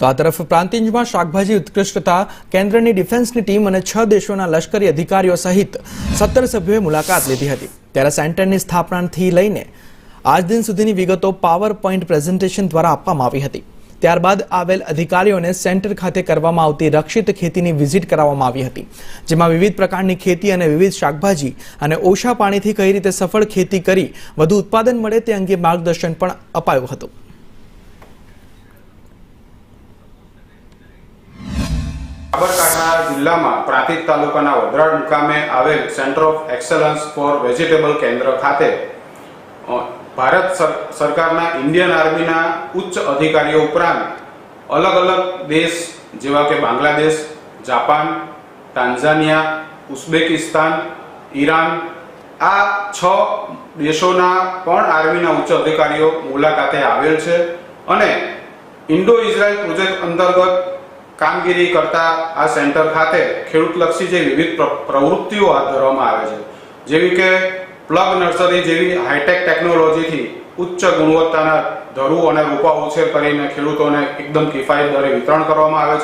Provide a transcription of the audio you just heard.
તો આ તરફ પ્રાંતિજમાં શાકભાજી ઉત્કૃષ્ટતા, કેન્દ્રની ડિફેન્સની ટીમ અને છ દેશોના લશ્કરી અધિકારીઓ સહિત સત્તર સભ્યોએ મુલાકાત લીધી હતી. ત્યારે સેન્ટરની સ્થાપનાથી લઈને આજ દિન સુધીની વિગતો પાવર પોઈન્ટ પ્રેઝન્ટેશન દ્વારા આપવામાં આવી હતી. ત્યારબાદ આવેલ અધિકારીઓને સેન્ટર ખાતે કરવામાં આવતી રક્ષિત ખેતીની વિઝિટ કરાવવામાં આવી હતી, જેમાં વિવિધ પ્રકારની ખેતી અને વિવિધ શાકભાજી અને ઓછા પાણીથી કઈ રીતે સફળ ખેતી કરી વધુ ઉત્પાદન મળે તે અંગે માર્ગદર્શન પણ અપાયું હતું. સાબરકાંઠા જિલ્લામાં પ્રાંતિજ તાલુકાના વડરાડ મુકામે આવેલ centre of excellence for vegetable કેન્દ્ર ખાતે ભારત સર- સરકારના ઇન્ડિયન આર્મીના ઉચ્ચ અધિકારીઓ ઉપરાંત અલગ અલગ દેશ, જેવા કે Bangladesh, Japan Tanzania Uzbekistan, Iran, આ છ દેશોના પણ આર્મીના ઉચ્ચ અધિકારીઓ મુલાકાતે આવેલ છે અને ઇન્ડો ઇઝરાયલ પ્રોજેક્ટ અંતર્ગત કામગીરી કરતા આ સેન્ટર ખાતે ખેડૂતલક્ષી જે વિવિધ પ્ર- પ્રવૃત્તિઓ હાથ ધરવામાં આવે છે. જેવી કે પ્લગ નર્સરી જેવી હાઈટેક ટેકનોલોજીથી ઉચ્ચ ગુણવત્તાના ધરુ અને રોપા ઉછેર કરીને ખેડૂતોને એકદમ કિફાયત દરે વિતરણ કરવામાં આવે છે.